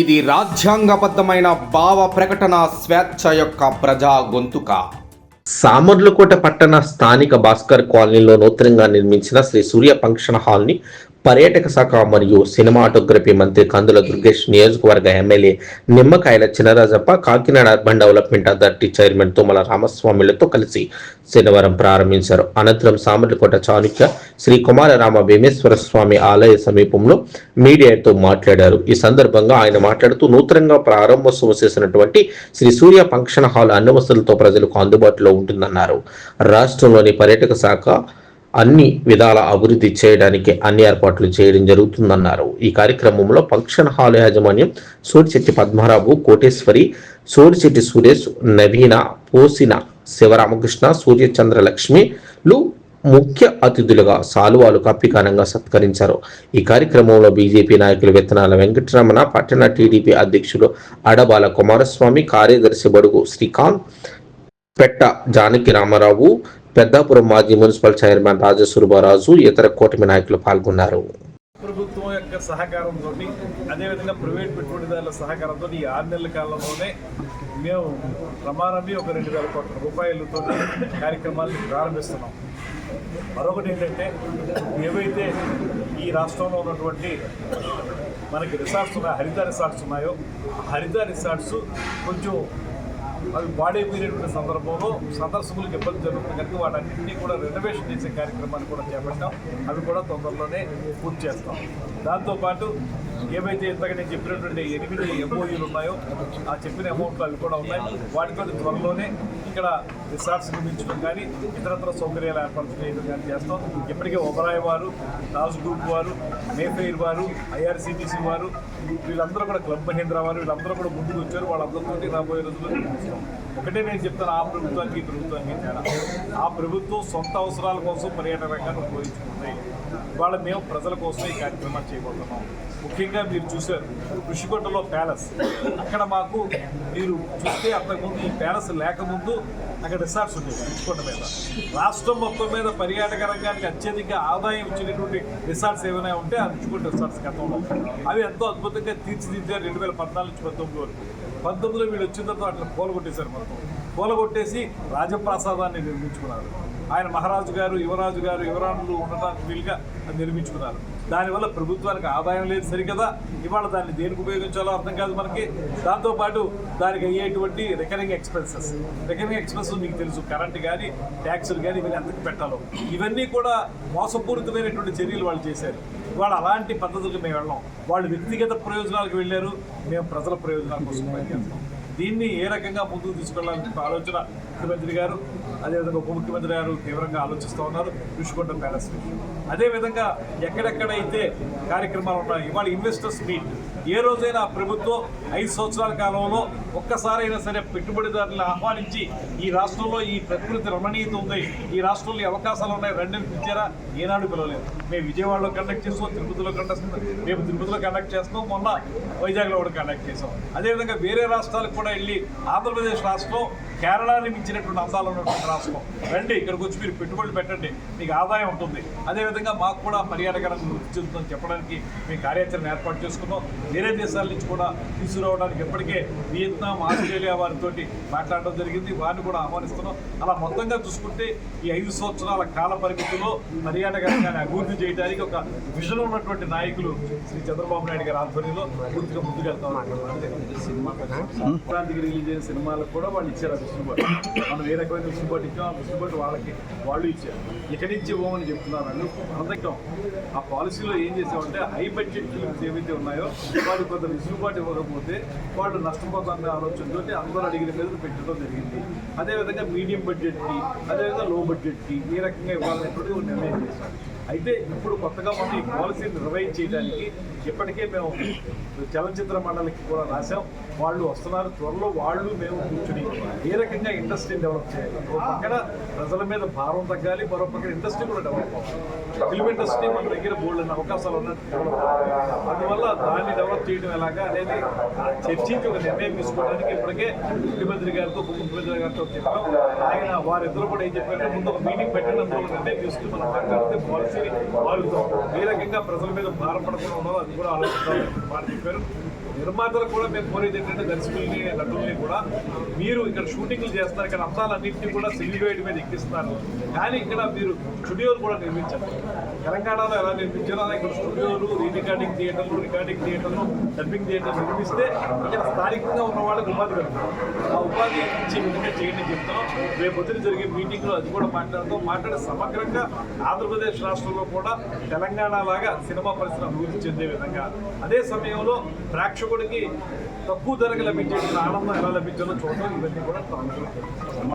ఇది రాజ్యాంగబద్ధమైన భావ ప్రకటన స్వేచ్ఛ యొక్క ప్రజా గొంతుక. సామర్లకోట పట్టణ స్థానిక భాస్కర్ కాలనీలో నూతనంగా నిర్మించిన శ్రీ సూర్య ఫంక్షన్ హాల్ని పర్యాటక శాఖ మరియు సినిమాటోగ్రఫీ మంత్రి కందుల దుర్గేష్ నియోజకవర్గ MLA Nimmakayala Chinarajappa Kakinada urban development authority chairman Tummala రామస్వామిలతో కలిసి శనివారం ప్రారంభించారు. అనంతరం సామర్లకోట చాణుక్య శ్రీ కుమారరామ భీమేశ్వర స్వామి ఆలయ సమీపంలో మీడియాతో మాట్లాడారు. ఈ సందర్భంగా ఆయన మాట్లాడుతూ నూతనంగా ప్రారంభోత్సవం చేసినటువంటి శ్రీ సూర్య ఫంక్షన్ హాల్ అన్ని వసతులతో ప్రజలకు అందుబాటులో ఉంటుందన్నారు. రాష్ట్రంలోని పర్యాటక శాఖ అన్ని విధాల అభివృద్ధి చేయడానికి అన్ని ఏర్పాట్లు చేయడం జరుగుతుందన్నారు. ఈ కార్యక్రమంలో ఫంక్షన్ హాల్ యాజమాన్యం సూరిశెట్టి పద్మారావు కోటేశ్వరి సూరిశెట్టి సురేష్ నవీన పోసిన శివరామకృష్ణ సూర్యచంద్ర లక్ష్మిలు ముఖ్య అతిథులుగా సాలువాలు కప్పికానంగా సత్కరించారు. ఈ కార్యక్రమంలో బీజేపీ నాయకులు విత్తనాల వెంకటరమణ పట్టణ టీడీపీ అధ్యక్షులు అడబాల కుమారస్వామి కార్యదర్శి బడుగు శ్రీకాంత్ పెట్ట జానకి రామారావు పెద్దాపురం మాజీ మున్సిపల్ చైర్మన్ రాజసురుబారాజు ఇతర కూటమి నాయకులు పాల్గొన్నారు. ప్రభుత్వం యొక్క సహకారంతో అదేవిధంగా ప్రైవేట్ పెట్టుబడిదారుల సహకారంతో ఈ ఆరు నెలల కాలంలోనే మేము ప్రమాణమే ఒక రెండు వేల కోట్ల రూపాయలతో కార్యక్రమాన్ని ప్రారంభిస్తున్నాం. మరొకటి ఏంటంటే ఏవైతే ఈ రాష్ట్రంలో ఉన్నటువంటి మనకి రిసార్ట్స్ ఉన్నాయో హరిత రిసార్ట్స్ ఉన్నాయో హరిత రిసార్ట్స్ కొంచెం అవి పాడైపోయినటువంటి సందర్భంలో సందర్శకులకు ఇబ్బంది జరుగుతుంది. కనుక వాటన్నింటినీ కూడా రెనోవేషన్ చేసే కార్యక్రమాన్ని కూడా చేపట్టాం. అవి కూడా తొందరలోనే పూర్తి చేస్తాం. దాంతోపాటు ఏవైతే ఇంతగా నేను చెప్పినటువంటి ఎనిమిది ఎంఓయూలు ఉన్నాయో ఆ చెప్పిన అమౌంట్లు అవి కూడా ఉన్నాయి. వాటితో త్వరలోనే ఇక్కడ రిసార్ట్స్ నిర్మించడం కానీ ఇతరత్ర సౌకర్యాలు ఏర్పాటు చేయడం కానీ చేస్తాం. ఇప్పటికే ఒబరాయ్ వారు రాజు గ్రూప్ వారు మేఫైర్ వారు ఐఆర్సీటీసీ వారు వీళ్ళందరూ కూడా క్లబ్ మహేంద్ర వారు వీళ్ళందరూ కూడా ముందుకు వచ్చారు. వాళ్ళందరితో రాబోయే రోజుల్లో నిర్మిస్తాం ఒకటే నేను చెప్తాను ఆ ప్రభుత్వానికి ఈ ప్రభుత్వానికి తేడా. ఆ ప్రభుత్వం సొంత అవసరాల కోసం పర్యాటక రంగాన్ని ఉపయోగించుకుంటాయి ఇవాళ మేము ప్రజల కోసం ఈ కార్యక్రమాలు చేయబోతున్నాం. ముఖ్యంగా మీరు చూశారు ఋషికొండలో ప్యాలెస్. అక్కడ మాకు మీరు చూస్తే అంతకుముందు ఈ ప్యాలెస్ లేకముందు అక్కడ రిసార్ట్స్ ఉండేవి ఋషికొండ మీద. రాష్ట్రం మొత్తం మీద పర్యాటక రంగానికి అత్యధిక ఆదాయం ఇచ్చినటువంటి రిసార్ట్స్ ఏమైనా ఉంటే ఆ రుచికొండ రిసార్ట్స్ గతంలో. అవి ఎంతో అద్భుతంగా తీర్చిదిద్దారు రెండు వేల పద్నాలుగు నుంచి పంతొమ్మిది వరకు. పంతొమ్మిదిలో వీళ్ళు వచ్చిన తర్వాత అట్లా కూలగొట్టేశారు మొత్తం. కూలగొట్టేసి రాజప్రాసాదాన్ని నిర్మించుకున్నారు. ఆయన మహారాజు గారు యువరాజు గారు యువరాణులు ఉండటానికి వీలుగా అది నిర్మించుకున్నారు. దానివల్ల ప్రభుత్వానికి ఆదాయం లేదు సరికదా? ఇవాళ దాన్ని దేనికి ఉపయోగించాలో అర్థం కాదు మనకి. దాంతోపాటు దానికి అయ్యేటువంటి రికరింగ్ ఎక్స్పెన్సెస్. రికరింగ్ ఎక్స్పెన్సెస్ మీకు తెలుసు. కరెంట్ కానీ ట్యాక్సులు కానీ ఇవన్నీ ఎంతకు పెట్టాలో. ఇవన్నీ కూడా మోసపూరితమైనటువంటి చర్యలు వాళ్ళు చేశారు. వాళ్ళు అలాంటి పద్ధతులకు మేము వెళ్ళాం. వాళ్ళు వ్యక్తిగత ప్రయోజనాలకు వెళ్ళారు. మేము ప్రజల ప్రయోజనాల కోసం పనిచేస్తాం దీన్ని ఏ రకంగా ముందుకు తీసుకెళ్ళాలని ఆలోచన ముఖ్యమంత్రి గారు అదేవిధంగా ఉప ముఖ్యమంత్రి గారు తీవ్రంగా ఆలోచిస్తూ ఉన్నారు ఋషికొండ ప్యాలెస్ అదేవిధంగా ఎక్కడెక్కడైతే కార్యక్రమాలు ఉన్నాయో ఇవాళ ఇన్వెస్టర్స్ మీట్ ఏ రోజైనా ప్రభుత్వం ఐదు సంవత్సరాల కాలంలో ఒక్కసారైనా సరే పెట్టుబడిదారులను ఆహ్వానించి ఈ రాష్ట్రంలో ఈ ప్రకృతి రమణీయత ఉంది. ఈ రాష్ట్రంలో అవకాశాలు ఉన్నాయి. రండి పిలిచారా? ఏనాడు పిలవలేదు. మేము విజయవాడలో కండక్ట్ చేస్తాం తిరుపతిలో కండక్ట్ మేము తిరుపతిలో కండక్ట్ చేస్తాం మొన్న వైజాగ్లో కూడా కండక్ట్ చేసాం అదేవిధంగా వేరే రాష్ట్రాలకు కూడా వెళ్ళి ఆంధ్రప్రదేశ్ రాష్ట్రం కేరళని మించినటువంటి అందాలు ఉన్నటువంటి రాష్ట్రం. రండి ఇక్కడికి వచ్చి మీరు పెట్టుబడులు పెట్టండి. మీకు ఆదాయం ఉంటుంది. అదేవిధంగా మాకు కూడా పర్యాటక రంగం వృద్ధి చెందుతుందని చెప్పడానికి మేము కార్యాచరణ ఏర్పాటు చేసుకున్నాం. వేరే దేశాల నుంచి కూడా తీసుకురావడానికి ఇప్పటికే వియత్నాం ఆస్ట్రేలియా వారితో మాట్లాడడం జరిగింది. వారిని కూడా ఆహ్వానిస్తున్నాం. అలా మొత్తంగా చూసుకుంటే ఈ ఐదు సంవత్సరాల కాల పరిమితిలో పర్యాటక రంగాన్ని అభివృద్ధి చేయడానికి ఒక విజన్ ఉన్నటువంటి నాయకులు శ్రీ చంద్రబాబు నాయుడు గారి ఆధ్వర్యంలో పూర్తిగా ముందుకెళ్తాం సినిమా సంక్రాంతికి రిలీజ్ అయిన సినిమాలకు కూడా వాళ్ళు ఇచ్చారు ఆ వెసులుబాటు మనం ఏ రకమైన వెసులుబాటు ఇచ్చాం ఆ వెసులుబాటు వాళ్ళకి వాళ్ళు ఇచ్చారు. ఇక్కడి నుంచి ఇవ్వమని చెప్తున్నారు అని అర్థం ఆ పాలసీలో ఏం చేసామంటే హై బడ్జెట్ ఫిల్మ్స్ ఏవైతే ఉన్నాయో వాళ్ళు కొంత విసులుబాటు ఇవ్వకపోతే వాళ్ళు నష్టపోతారనే ఆలోచనతో అందరూ అడిగిన మీద పెట్టడం జరిగింది. అదేవిధంగా మీడియం బడ్జెట్కి అదేవిధంగా లో బడ్జెట్కి ఏ రకంగా ఇవ్వాలని ఒక నిర్ణయం చేశారు. అయితే ఇప్పుడు కొత్తగా మనం ఈ పాలసీని నిర్వహణ చేయడానికి ఇప్పటికే మేము చలనచిత్ర మండలికి కూడా రాసాం వాళ్ళు వస్తున్నారు. త్వరలో వాళ్ళు మేము కూర్చుని ఏ రకంగా ఇండస్ట్రీని డెవలప్ చేయాలి? ఒక పక్కన ప్రజల మీద భారం తగ్గాలి మరో పక్కన ఇండస్ట్రీ కూడా డెవలప్ అవ్వాలి. ఫిల్మ్ ఇండస్ట్రీ మన దగ్గర బోల్డ్ అవకాశాలు ఉన్నట్టు డెవలప్ అందువల్ల దాన్ని డెవలప్ చేయడం ఎలాగా అనేది చర్చించి ఒక నిర్ణయం తీసుకోవడానికి ఇప్పటికే ముఖ్యమంత్రి గారితో ఉప ముఖ్యమంత్రి గారితో చెప్పాం. ఆయన వారిద్దరు కూడా ఏం చెప్పారంటే ముందు ఒక మీటింగ్ పెట్టిన అందులో నిర్ణయం తీసుకుని మనం మాట్లాడితే పాలసీని మారుతాం ఏ రకంగా ప్రజల మీద భారం పడకుండా ఉన్నారో అది కూడా ఆలోచిస్తాం వారు చెప్పారు. నిర్మాతలు కూడా మేము కోరేది ఏంటంటే దర్శకుల్ని నటుల్ని కూడా మీరు ఇక్కడ షూటింగ్లు చేస్తారు ఇక్కడ అంశాలన్నింటినీ కూడా సిలివేట్ మీద ఎక్కిస్తున్నారు కానీ ఇక్కడ మీరు స్టూడియోలు కూడా నిర్మించారు. తెలంగాణలో ఎలా నిర్మించారో ఇక్కడ స్టూడియోలు రీ రికార్డింగ్ థియేటర్లు రికార్డింగ్ థియేటర్లు డబ్బింగ్ థియేటర్లు నిర్మిస్తే ఇక్కడ స్థానికంగా ఉన్న వాళ్ళకి ఉపాధి కలుగుతుంది. ఆ ఉపాధి ఇచ్చే విధంగా చేయండి చెప్తాం. రేపు పొద్దున జరిగే మీటింగ్లో అది కూడా మాట్లాడుతూ. మాట్లాడి సమగ్రంగా ఆంధ్రప్రదేశ్ రాష్ట్రంలో కూడా తెలంగాణ లాగా సినిమా పరిశ్రమ అభివృద్ధి చెందే విధంగా. అదే సమయంలో ప్రేక్షకుడికి తక్కువ ధరకు లభించే ఆనందం ఎలా లభించాలో చూడటం ఇవన్నీ కూడా